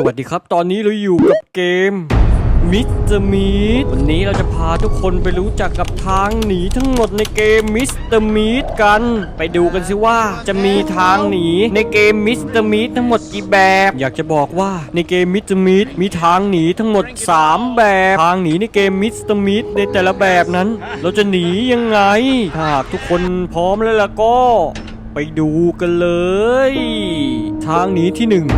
สวัสดีครับ ตอนนี้เราอยู่กับเกมมิสเตอร์มีดวันนี้เราจะพาทุกคนไปรู้จักกับทางหนีทั้งหมดในเกมมิสเตอร์มีดกัน ไปดูกันสิว่าจะมีทางหนีในเกมมิสเตอร์มีดทั้งหมดกี่แบบ อยากจะบอกว่าในเกมมิสเตอร์มีดมีทางหนีทั้งหมด 3 แบบ ทางหนีในเกมมิสเตอร์มีดในแต่ละแบบนั้น เราจะหนียังไงหากทุกคนพร้อมแล้วล่ะก็ ไปดูกันเลย ทางหนีที่หนึ่ง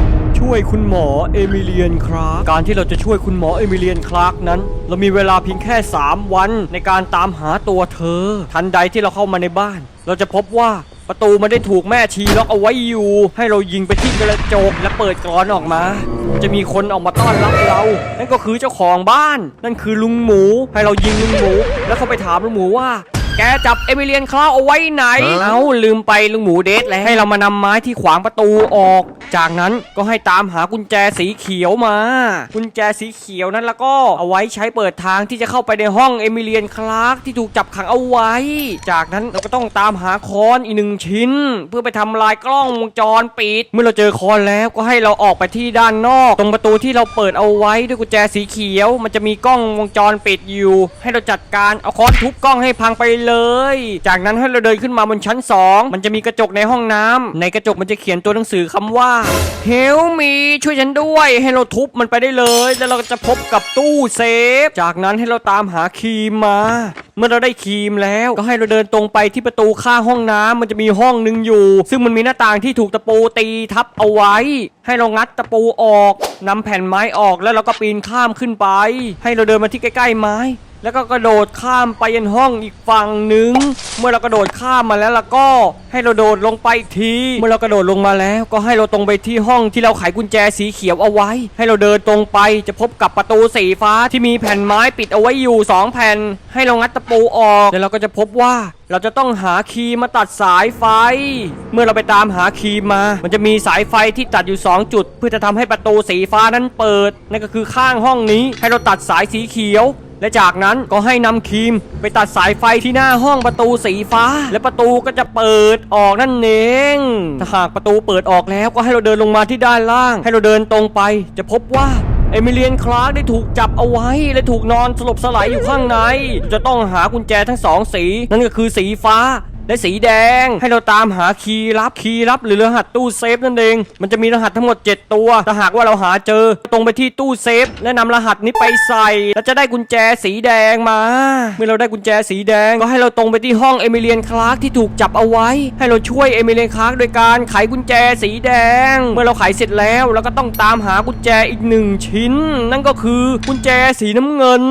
ช่วยคุณหมอเอมิเลียนคลาร์กการที่เราจะช่วยคุณหมอเอมิเลียนคลาร์กนั้น เรามีเวลาเพียงแค่ 3 วันในการตามหาตัวเธอ ทันใดที่เราเข้ามาในบ้าน เราจะพบว่าประตูมันได้ถูกแม่ชีล็อกเอาไว้อยู่ ให้เรายิงไปที่กระจกและเปิดกรอนออกมา จะมีคนออกมาต้อนรับเรา นั่นก็คือเจ้าของบ้าน นั่นคือลุงหมู ให้เรายิงลุงหมู แล้วเขาไปถามลุงหมูว่า แกจับเอมิเลียนคลาเอาไว้ไหน เอ้าลืมไปลุงหมูเดทแล้วให้เรามานำไม้ที่ขวางประตูออก จากนั้นก็ให้ตามหากุญแจสีเขียวมา กุญแจสีเขียวนั้นแล้วก็เอาไว้ใช้เปิดทางที่จะเข้าไปในห้องเอมิเลียนคลาร์กที่ถูกจับขังเอาไว้ จากนั้นเราก็ต้องตามหาค้อนอีกหนึ่งชิ้น เพื่อไปทำลายกล้องวงจรปิด เมื่อเราเจอค้อนแล้วก็ให้เราออกไปที่ด้านนอก ตรงประตูที่เราเปิดเอาไว้ด้วยกุญแจสีเขียว มันจะมีกล้องวงจรปิดอยู่ ให้เราจัดการเอาค้อนทุบกล้องให้พังไปเลย จากนั้นให้เราเดินขึ้นมาบนชั้น 2 มันจะมีกระจกในห้องน้ำในกระจกมันจะเขียนตัวหนังสือคำว่า Help me ช่วยฉันด้วยให้เราทุบมันไปได้เลย แล้วเราก็จะพบกับตู้เซฟ จากนั้นให้เราตามหาครีมมาเมื่อเราได้ครีมแล้วก็ให้เราเดินตรงไปที่ประตูข้างห้องน้ำมันจะมีห้องหนึ่งอยู่ ซึ่งมันมีหน้าต่างที่ถูกตะปูตีทับเอาไว้ ให้เรางัดตะปูออกนำแผ่นไม้ออกแล้วเราก็ปีนข้ามขึ้นไป ให้เราเดินมาที่ใกล้ๆไม้ แล้วก็กระโดดข้ามไปยันห้องอีกฝั่งหนึ่งเมื่อเรากระโดดข้ามมาแล้วล่ะก็ให้เราโดดลงไปอีกที เมื่อเรากระโดดลงมาแล้ว ก็ให้เราตรงไปที่ห้องที่เราไขกุญแจสีเขียวเอาไว้ ให้เราเดินตรงไปจะพบกับประตูสีฟ้าที่มีแผ่นไม้ปิดเอาไว้อยู่สองแผ่น ให้เรางัดตะปูออกแล้วเราก็จะพบว่าเราจะต้องหาคีย์มาตัดสายไฟ เมื่อเราไปตามหาคีย์มา มันจะมีสายไฟที่ตัดอยู่ 2 จุด เพื่อจะทำให้ประตูสีฟ้านั้นเปิด นั่นก็คือข้างห้องนี้ ให้เราตัดสายสีเขียว และจากนั้นก็ให้นำครีมไปตัดสายไฟที่หน้าห้องประตูสีฟ้า และประตูก็จะเปิดออกนั่นเองถ้าหากประตูเปิดออกแล้วก็ให้เราเดินลงมาที่ด้านล่าง ให้เราเดินตรงไป จะพบว่าเอมิเลียนคลาร์กได้ถูกจับเอาไว้ และถูกนอนสลบสลายอยู่ข้างใน จะต้องหากุญแจทั้งสองสี นั่นก็คือสีฟ้า และสีแดงให้เราตามหาคีย์ลับคีย์ลับหรือรหัสตู้เซฟนั่นเอง มันจะมีรหัสทั้งหมด 7 ตัว ถ้าหากว่าเราหาเจอ ตรงไปที่ตู้เซฟ และนำรหัสนี้ไปใส่ แล้วจะได้กุญแจสีแดงมา เมื่อเราได้กุญแจสีแดง ก็ให้เราตรงไปที่ห้องเอมิเลียนคลาร์กที่ถูกจับเอาไว้ ให้เราช่วยเอมิเลียนคลาร์กโดยการไขกุญแจสีแดง เมื่อเราไขเสร็จแล้วเราก็ต้องตามหากุญแจอีกหนึ่งชิ้น นั่นก็คือกุญแจสีน้ำเงิน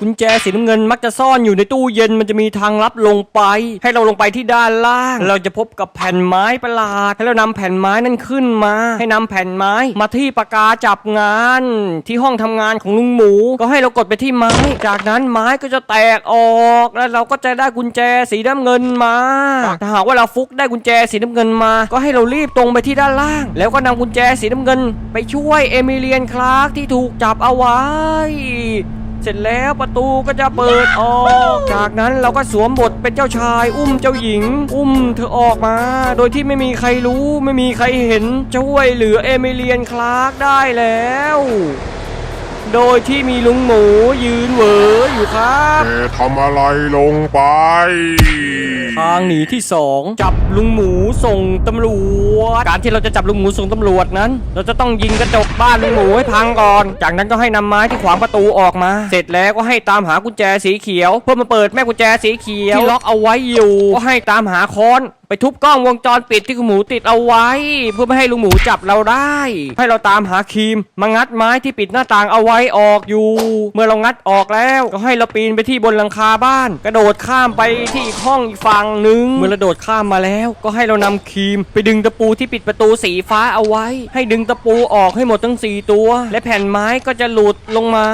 กุญแจสีน้ำเงินมักจะซ่อนอยู่ในตู้เย็นมันจะมีทางลับลงไป ให้เราลงไปที่ด้านล่าง เราจะพบกับแผ่นไม้ประหลาด ให้เรานำแผ่นไม้นั้นขึ้นมา ให้นำแผ่นไม้ มาที่ปากกาจับงาน ที่ห้องทำงานของลุงหมู ก็ให้เรากดไปที่ไม้ จากนั้นไม้ก็จะแตกออก แล้วเราก็จะได้กุญแจสีน้ำเงินมาถ้าหากว่าเราฟุกได้กุญแจสีน้ำเงินมา ก็ให้เรารีบตรงไปที่ด้านล่าง แล้วก็นำกุญแจสีน้ำเงิน ไปช่วยเอมิเลียนคลาร์กที่ถูกจับเอาไว้ เสร็จแล้วประตูก็จะเปิดออก จากนั้นเราก็สวมบทเป็นเจ้าชาย อุ้มเจ้าหญิง อุ้มเธอออกมา โดยที่ไม่มีใครรู้ไม่มีใครเห็นช่วยเหลือเอมิเลียนคลาร์กได้แล้ว โดยที่มีลุงหมูยืนเหวออยู่ครับ แกทำอะไรลงไป ทางหนีที่สองจับลุงหมูส่งตำรวจ การที่เราจะจับลุงหมูส่งตำรวจนั้น เราจะต้องยิงกระจกบ้านลุงหมูให้พังก่อน จากนั้นก็ให้นำไม้ที่ขวางประตูออกมา เสร็จแล้วก็ให้ตามหากุญแจสีเขียว เพื่อมาเปิดแม่กุญแจสีเขียวที่ล็อกเอาไว้อยู่ ก็ให้ตามหาค้อนไปทุบกล้องวงจรปิดที่คุณหมูติดเอาไว้ เพื่อไม่ให้ลุงหมูจับเราได้ ให้เราตามหาครีมมางัดไม้ที่ปิดหน้าต่างเอาไว้ออกอยู่ เมื่อเรางัดออกแล้ว ก็ให้เราปีนไปที่บนหลังคาบ้าน กระโดดข้ามไปที่อีกห้องอีกฝั่งหนึ่งเมื่อเราโดดข้ามมาแล้ว ก็ให้เรานำครีม ไปดึงตะปูที่ปิดประตูสีฟ้าเอาไว้ ให้ดึงตะปูออกให้หมดทั้งสี่ตัว และแผ่นไม้ก็จะหลุดลงมา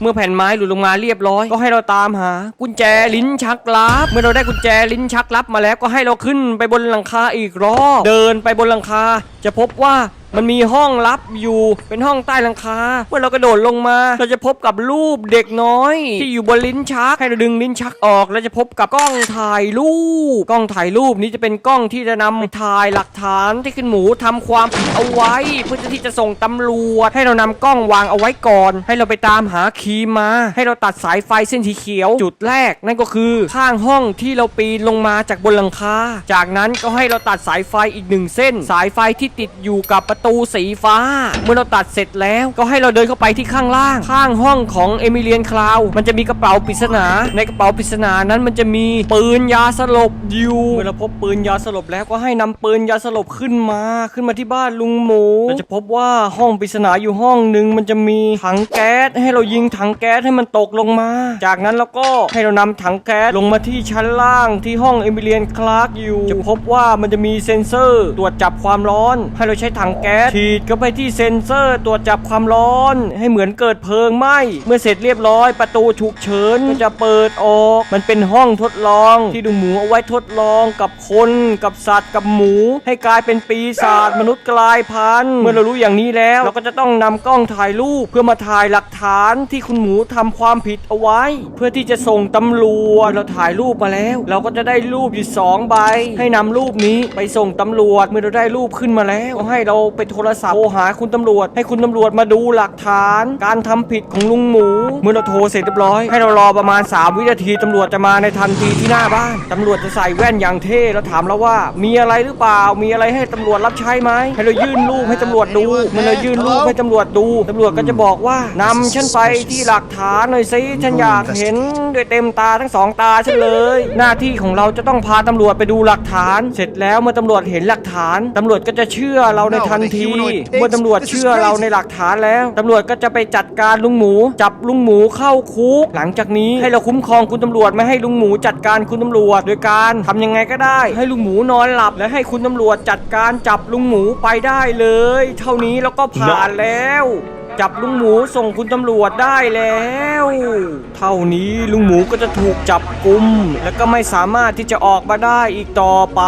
เมื่อแผ่นไม้หลุดลงมาเรียบร้อย ก็ให้เราตามหา กุญแจลิ้นชักลับ เมื่อเราได้กุญแจลิ้นชักลับมาแล้วก็ให้เราขึ้นไปบนหลังคาอีกรอบ เดินไปบนหลังคา จะพบว่า มันมีห้องลับอยู่เป็นห้องใต้หลังคา เมื่อเรากระโดดลงมา เราจะพบกับรูปเด็กน้อย ที่อยู่บนลิ้นชักให้เราดึงลิ้นชักออก แล้วจะพบกับกล้องถ่ายรูป กล้องถ่ายรูปนี้จะเป็นกล้องที่จะนำไปถ่ายหลักฐานที่คุณหมูทำความผิดเอาไว้ เพื่อที่จะส่งตำรวจ ให้เรานำกล้องวางเอาไว้ก่อน ให้เราไปตามหาคีมมา ให้เราตัดสายไฟเส้นสีเขียวจุดแรก นั่นก็คือข้างห้องที่เราปีนลงมาจากบนหลังคาจากนั้นก็ให้เราตัดสายไฟอีกหนึ่งเส้น สายไฟที่ติดอยู่กับประตูตูสีฟ้า เมื่อเราตัดเสร็จแล้วก็ให้เราเดินเข้าไปที่ข้างล่าง ข้างห้องของเอมิเลียนคลาวมันจะมีกระเป๋าปริศนา ในกระเป๋าปริศนานั้นมันจะมีปืนยาสลบอยู่เมื่อเราพบปืนยาสลบแล้วก็ให้นำปืนยาสลบขึ้นมาขึ้นมาที่บ้านลุงหมูเราจะพบว่าห้องปริศนาอยู่ห้องหนึ่งมันจะมีถังแก๊ส ให้เรายิงถังแก๊สให้มันตกลงมา จากนั้นเราก็ให้เรานำถังแก๊สลงมาที่ชั้นล่างที่ห้องเอมิเลียนคลาร์กอยู่ จะพบว่ามันจะมีเซ็นเซอร์ตรวจจับความร้อน ให้เราใช้ถังแก๊ก๊สฉีดเข้าไปที่เซ็นเซอร์ตรวจจับความร้อน ให้เหมือนเกิดเพลิงไหม้เมื่อเสร็จเรียบร้อยประตูฉุกเฉินก็จะเปิดออก มันเป็นห้องทดลอง ที่ดูหมูเอาไว้ทดลองกับคนกับสัตว์กับหมู ให้กลายเป็นปีศาจมนุษย์กลายพันธุ์เมื่อเรารู้อย่างนี้แล้ว เราก็จะต้องนำกล้องถ่ายรูปเพื่อมาถ่ายหลักฐานที่คุณหมูทำความผิดเอาไว้ เพื่อที่จะส่งตำรวจเราถ่ายรูปมาแล้ว เราก็จะได้รูปอยู่สองใบ ให้นำรูปนี้ไปส่งตำรวจเมื่อเราได้รูปขึ้นมาแล้วให้เราไปโทรศัพท์โทรหาคุณตำรวจ ให้คุณตำรวจมาดูหลักฐาน การทำผิดของลุงหมู เมื่อเราโทรเสร็จเรียบร้อย ให้เรารอประมาณ 3 วินาทีตำรวจจะมาในทันทีที่หน้าบ้านตำรวจจะใส่แว่นอย่างเท่แล้วถามเราว่า มีอะไรหรือเปล่า มีอะไรให้ตำรวจรับใช้ไหมให้เรายื่นรูปให้ตำรวจดูเมื่อเรายื่นรูปให้ตำรวจดูตำรวจก็จะบอกว่านำฉันไปที่หลักฐานหน่อยสิฉันอยากเห็นด้วยเต็มตาทั้งสองตาฉันเลย หน้าที่ของเราจะต้องพาตำรวจไปดูหลักฐาน เสร็จแล้วเมื่อตำรวจเห็นหลักฐานตำรวจก็จะเชื่อเราในทันทีเมื่อตำรวจเชื่อเราในหลักฐานแล้วตำรวจก็จะไปจัดการลุงหมู จับลุงหมูเข้าคุก หลังจากนี้ให้เราคุ้มครองคุณตำรวจไม่ให้ลุงหมูจัดการคุณตำรวจ โดยการทำยังไงก็ได้ ให้ลุงหมูนอนหลับและให้คุณตำรวจจัดการจับลุงหมูไปได้เลย เท่านี้แล้วก็ผ่านแล้ว จับลุงหมูส่งคุณตำรวจได้แล้ว เท่านี้ลุงหมูก็จะถูกจับกุม และก็ไม่สามารถที่จะออกมาได้อีกต่อไป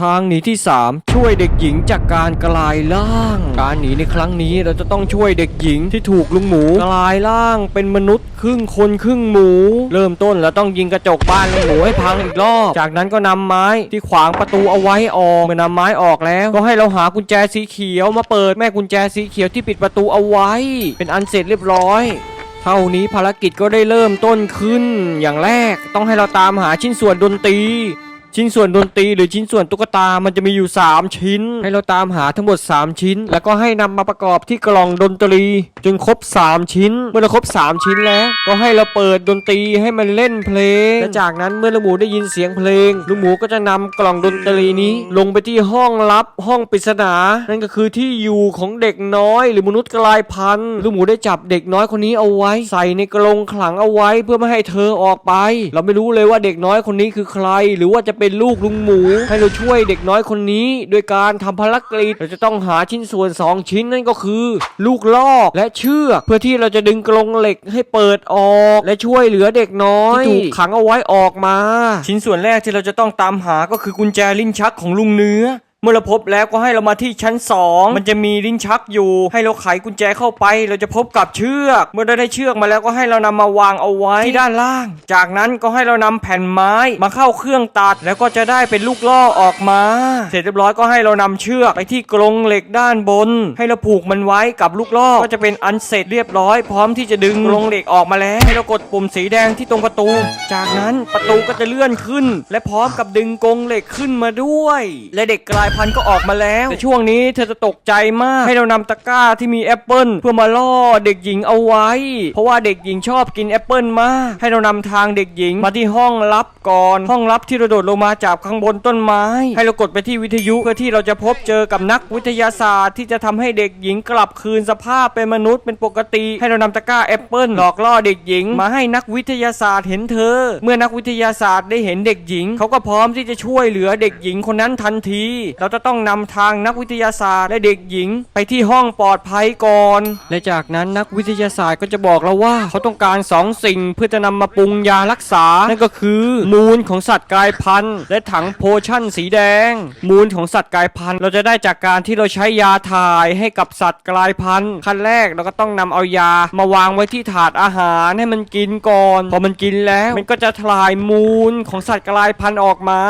ทางหนีที่ 3 ช่วยเด็กหญิงจากการกลายร่าง การหนีในครั้งนี้เราจะต้องช่วยเด็กหญิงที่ถูกลุงหมูกลายร่างเป็นมนุษย์ครึ่งคนครึ่งหมู เริ่มต้นเราต้องยิงกระจกบ้านลุงหมูให้พังอีกรอบ จากนั้นก็นำไม้ที่ขวางประตูเอาไว้ออกเมื่อนำไม้ออกแล้ว ก็ให้เราหากุญแจสีเขียวมาเปิดแม่กุญแจสีเขียวที่ปิดประตูเอาไว้ เป็นอันเสร็จเรียบร้อย เท่านี้ภารกิจก็ได้เริ่มต้นขึ้น อย่างแรกต้องให้เราตามหาชิ้นส่วนดนตรี ชิ้นส่วนดนตรีหรือชิ้นส่วนตุ๊กตา มันจะมีอยู่ 3 ชิ้น ให้เราตามหาทั้งหมด 3 ชิ้น แล้วก็ให้นำมาประกอบที่กล่องดนตรี จนครบ 3 ชิ้น เมื่อเราครบ 3 ชิ้นแล้ว ก็ให้เราเปิดดนตรีให้มันเล่นเพลงและจากนั้นเมื่อลุงหมูได้ยินเสียงเพลงลุงหมูก็จะนำกล่องดนตรีนี้ ลงไปที่ห้องลับห้องปริศนา นั่นก็คือที่อยู่ของเด็กน้อย หรือมนุษย์กลายพันธุ์ลุงหมูได้จับเด็กน้อยคนนี้เอาไว้ ใส่ในกรงขลังเอาไว้ เพื่อไม่ให้เธอออกไป เราไม่รู้เลยว่าเด็กน้อยคนนี้คือใคร หรือว่าจะเป็น็นลูกลุงหมู ให้เราช่วยเด็กน้อยคนนี้โดยการทำภารกิจเราจะต้องหาชิ้นส่วน 2 ชิ้นนั่นก็คือ ลูกลอกและเชือกเพื่อที่เราจะดึงกรงเหล็กให้เปิดออก และช่วยเหลือเด็กน้อยที่ถูกขังเอาไว้ออกมา ชิ้นส่วนแรกที่เราจะต้องตามหาก็คือกุญแจลิ้นชักของลุงเนื้อ เมื่อเราพบแล้วก็ให้เรามาที่ชั้น 2 มันจะมีลิ้นชักอยู่ ให้เราไขกุญแจเข้าไป เราจะพบกับเชือก เมื่อได้เชือกมาแล้วก็ให้เรานำมาวางเอาไว้ที่ด้านล่าง จากนั้นก็ให้เรานำแผ่นไม้มาเข้าเครื่องตัด แล้วก็จะได้เป็นลูกล่อออกมา เสร็จเรียบร้อยก็ให้เรานำเชือกไปที่กรงเหล็กด้านบน ให้เราผูกมันไว้กับลูกล่อก็จะเป็นอันเสร็จเรียบร้อย พร้อมที่จะดึงกรงเหล็กออกมาแล้ว ให้เรากดปุ่มสีแดงที่ตรงประตู จากนั้นประตูก็จะเลื่อนขึ้น และพร้อมกับดึงกรงเหล็กขึ้นมาด้วย และเด็กกลายพันธุ์ก็ออกมาแล้ว แต่ช่วงนี้เธอจะตกใจมาก ให้เรานำตะกร้าที่มีแอปเปิลเพื่อมาล่อเด็กหญิงเอาไว้ เพราะว่าเด็กหญิงชอบกินแอปเปิลมาก ให้เรานำทางเด็กหญิงมาที่ห้องลับก่อน ห้องลับที่เราโดดลงมาจากข้างบนต้นไม้ ให้เรากดไปที่วิทยุเพื่อที่เราจะพบเจอกับนักวิทยาศาสตร์ ที่จะทำให้เด็กหญิงกลับคืนสภาพเป็นมนุษย์เป็นปกติ ให้เรานำตะกร้าแอปเปิลหลอกล่อเด็กหญิง มาให้นักวิทยาศาสตร์เห็นเธอ เมื่อนักวิทยาศาสตร์ได้เห็นเด็กหญิง เขาก็พร้อมที่จะช่วยเหลือเด็กหญิงคนนั้นทันทีเราจะต้องนำทางนักวิทยาศาสตร์และเด็กหญิง ไปที่ห้องปลอดภัยก่อน และจากนั้นนักวิทยาศาสตร์ก็จะบอกเราว่าเขาต้องการสองสิ่งเพื่อจะนำมาปรุงยารักษา นั่นก็คือมูลของสัตว์กลายพันธุ์ และถังโพชั่นสีแดง มูลของสัตว์กลายพันธุ์ เราจะได้จากการที่เราใช้ยาถ่ายให้กับสัตว์กลายพันธุ์ขั้นแรกเราก็ต้องนำเอายามาวางไว้ที่ถาดอาหารให้มันกินก่อน พอมันกินแล้วมันก็จะทลายมูลของสัตว์กลายพันธุ์ออกมา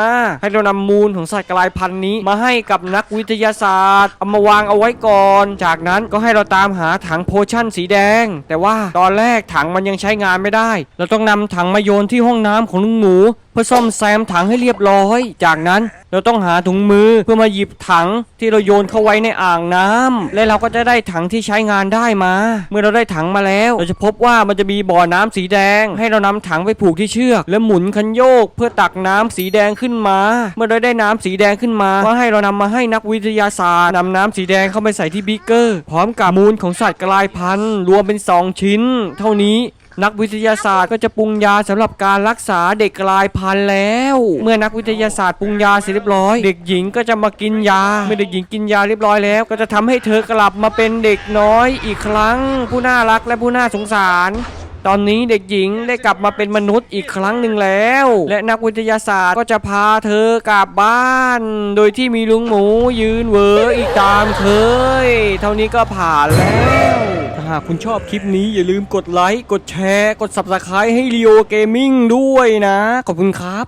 ให้เรานำมูลของสัตว์กลายพันธุ์นี้มาให้กับนักวิทยาศาสตร์เอามาวางเอาไว้ก่อน จากนั้นก็ให้เราตามหาถังโพชั่นสีแดง แต่ว่าตอนแรกถังมันยังใช้งานไม่ได้ เราต้องนำถังมาโยนที่ห้องน้ำของลุงหมู เพื่อซ่อมแซมถังให้เรียบร้อย จากนั้นเราต้องหาถุงมือเพื่อมาหยิบถังที่เราโยนเข้าไว้ในอ่างน้ำและเราก็จะได้ถังที่ใช้งานได้มา เมื่อเราได้ถังมาแล้ว เราจะพบว่ามันจะมีบ่อน้ำสีแดง ให้เรานำถังไปผูกที่เชือก และหมุนคันโยก เพื่อตักน้ำสีแดงขึ้นมา เมื่อเราได้น้ำสีแดงขึ้นมาก็ให้เรานำมาให้นักวิทยาศาสตร์นำน้ำสีแดงเข้าไปใส่ที่บิ๊กเกอร์ พร้อมกับมูลของสัตว์กลายพันธุ์รวมเป็น 2 ชิ้น เท่านี้ นักวิทยาศาสตร์ก็จะปรุงยาสำหรับการรักษาเด็กกลายพันธุ์แล้ว เมื่อนักวิทยาศาสตร์ปรุงยาเสร็จเรียบร้อย เด็กหญิงก็จะมากินยา เมื่อเด็กหญิงกินยาเรียบร้อยแล้ว ก็จะทำให้เธอกลับมาเป็นเด็กน้อยอีกครั้ง ผู้น่ารักและผู้น่าสงสาร ตอนนี้เด็กหญิงได้กลับมาเป็นมนุษย์อีกครั้งหนึ่งแล้ว และนักวิทยาศาสตร์ก็จะพาเธอกลับบ้าน โดยที่มีลุงหมูยืนเวออีกตามเคย เท่านี้ก็ผ่านแล้ว ถ้าหากคุณชอบคลิปนี้อย่าลืมกดไลค์ กดแชร์ กด subscribe ให้ Leo Gaming ด้วยนะ ขอบคุณครับ